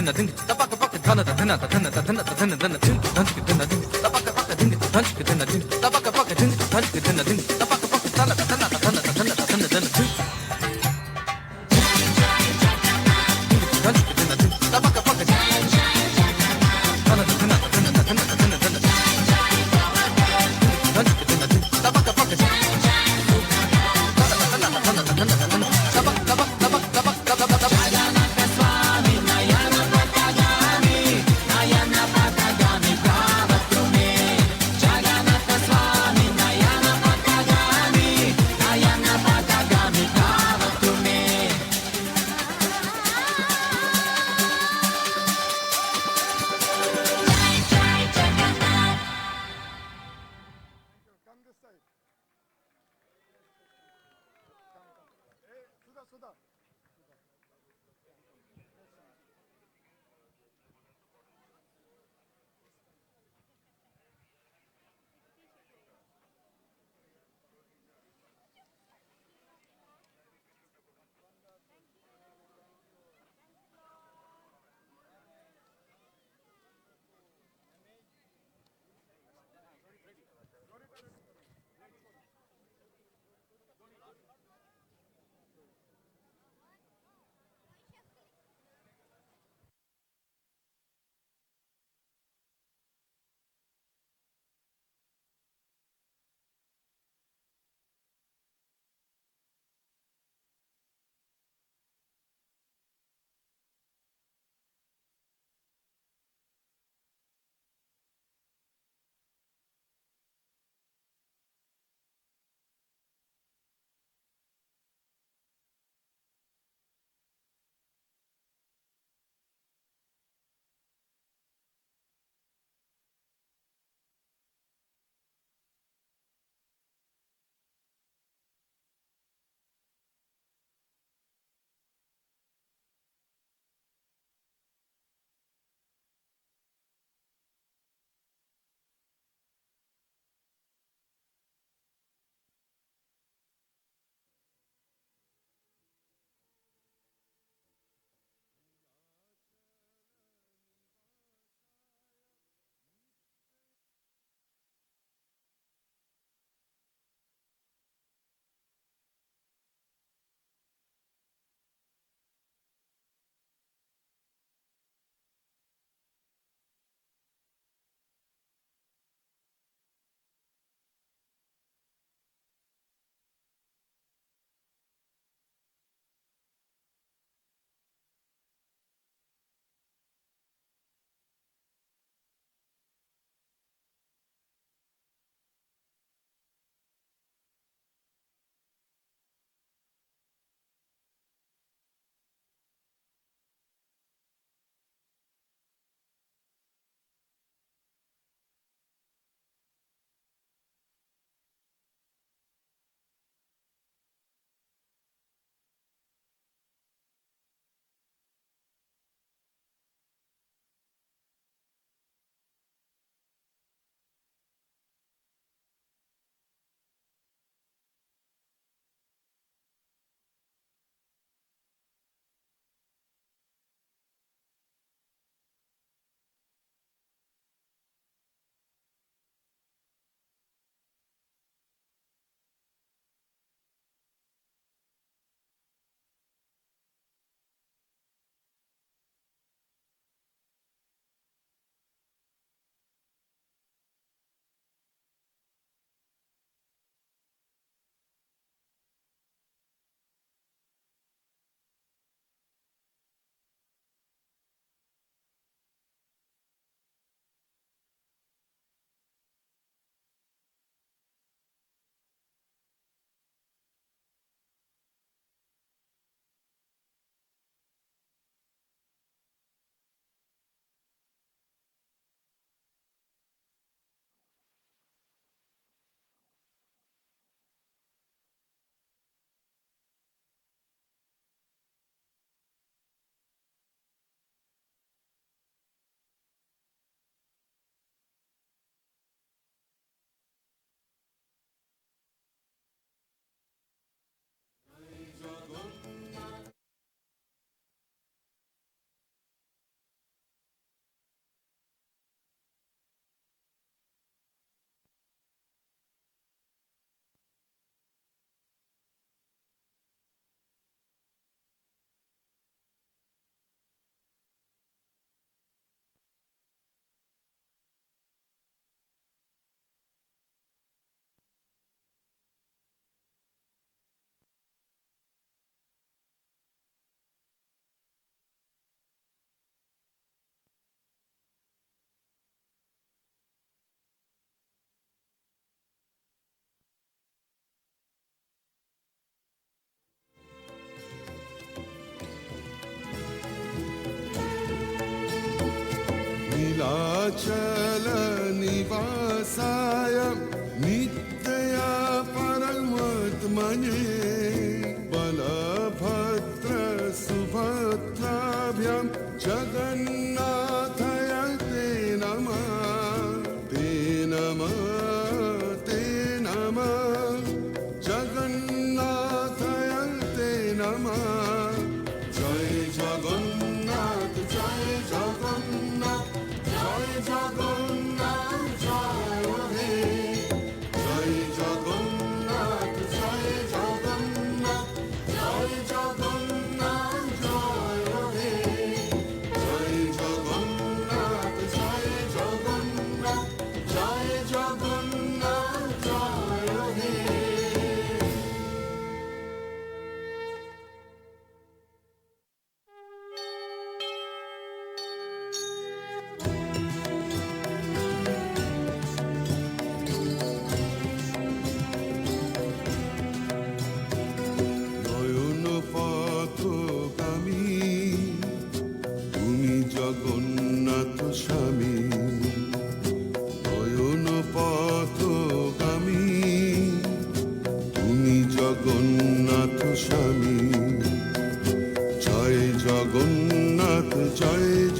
ధన ధన తపక పక ధన ధన ధన ధన ధన ధన ధన ధన ధన ధన 收到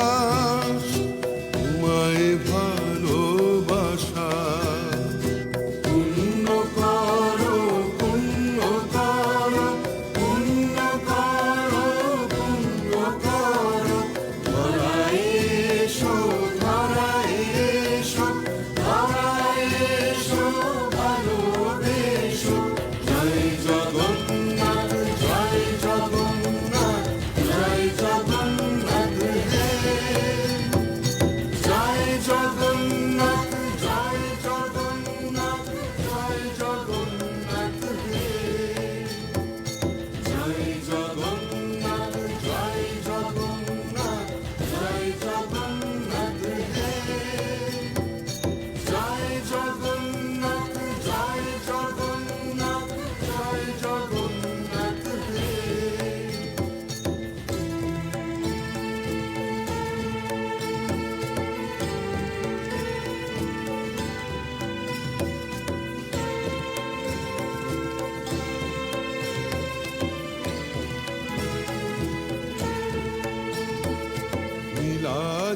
know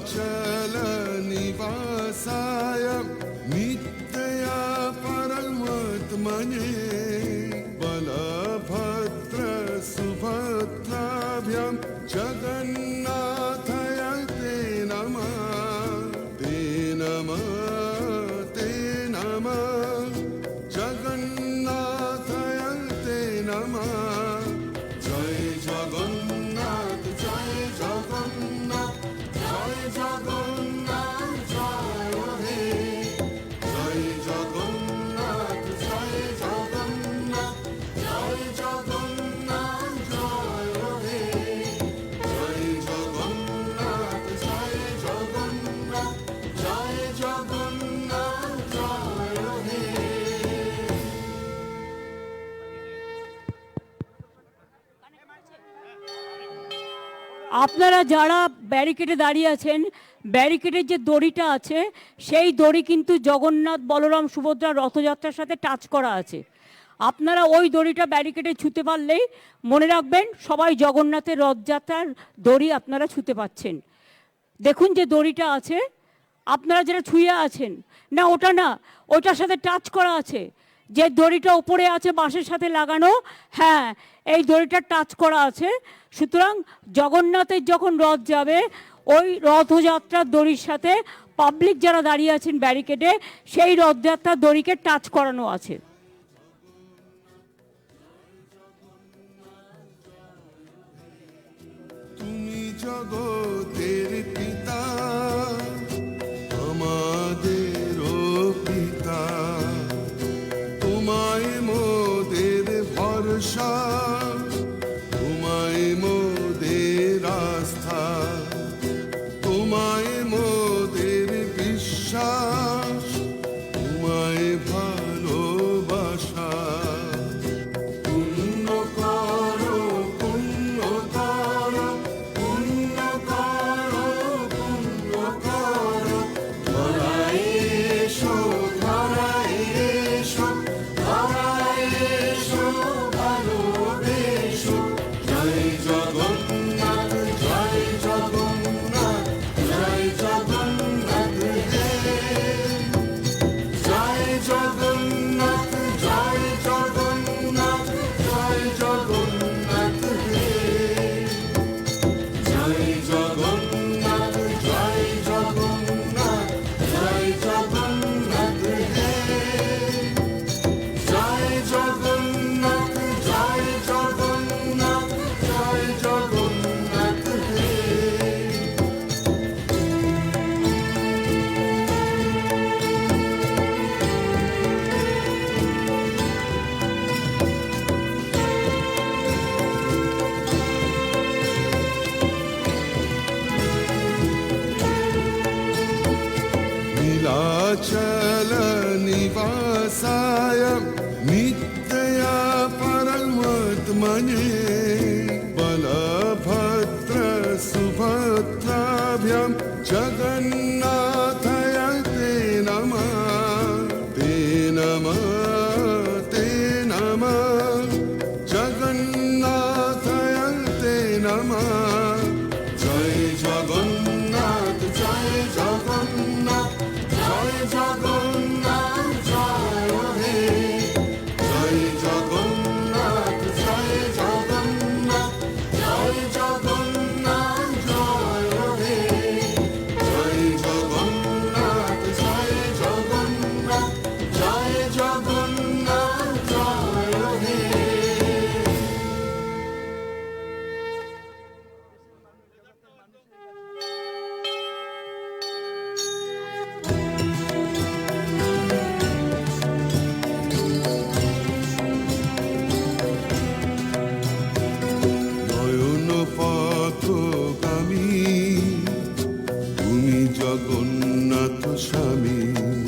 church. আপনারা যারা ব্যারিকেডে দাঁড়িয়ে আছেন, ব্যারিকেডের যে দড়িটা আছে, সেই দড়ি কিন্তু জগন্নাথ বলরাম সুভদ্রা রথযাত্রার সাথে টাচ করা আছে। আপনারা ওই দড়িটা ব্যারিকেডে ছুতে পারলেই মনে রাখবেন, সবাই জগন্নাথের রথযাত্রার দড়ি আপনারা ছুতে পাচ্ছেন। দেখুন যে দড়িটা আছে, আপনারা যারা ছুঁয়ে আছেন, না, ওটা না, ওটার সাথে টাচ করা আছে। যে দড়িটা উপরে আছে বাঁশের সাথে লাগানো হ্যাঁ এই দড়িটা টাচ করা আছে। সুতরাং জগন্নাথের যখন রথ যাবে, ওই রথযাত্রার দড়ির সাথে পাবলিক যারা দাঁড়িয়ে আছেন ব্যারিকেডে সেই রথযাত্রার দড়িকে টাচ করানো আছে। জগতের परमात्मने बलभद्र सुभद्राभ्यां जगन्नाथय জগন্নাথ স্বামী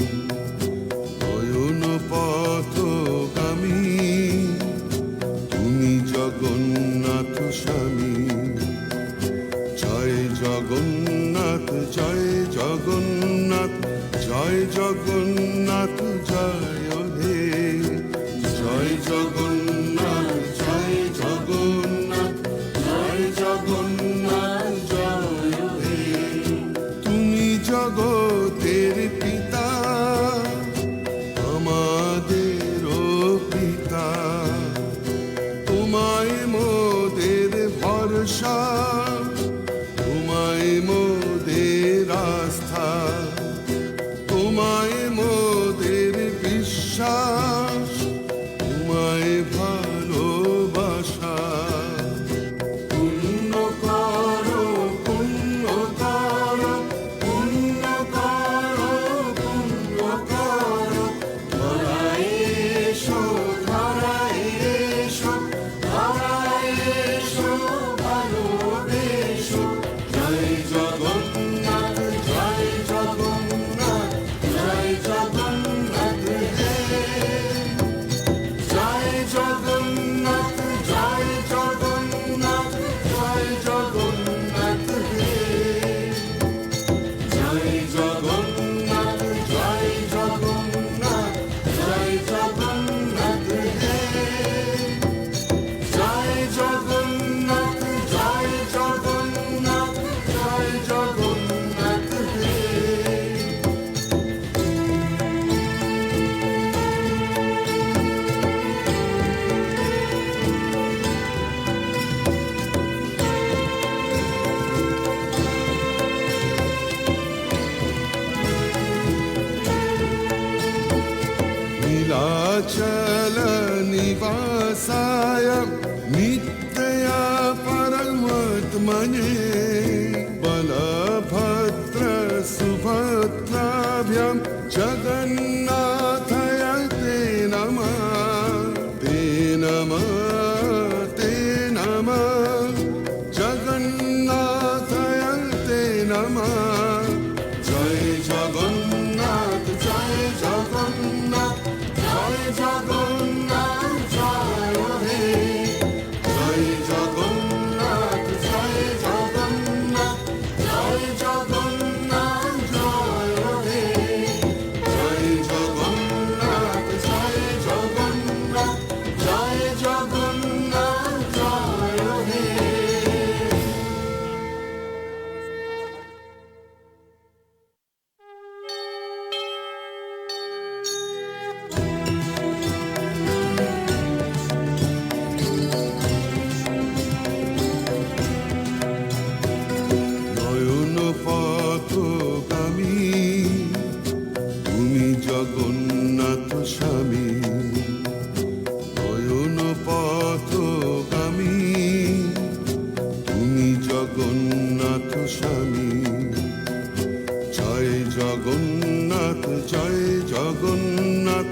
জগন্নাথ জয় জগন্নাথ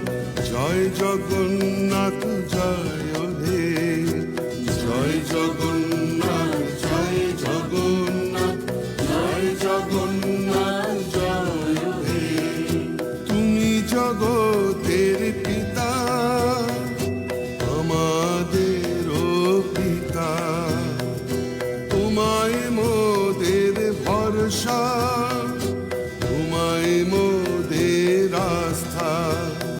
জয় জগন্নাথ জয় হে জয় জগন্নাথ।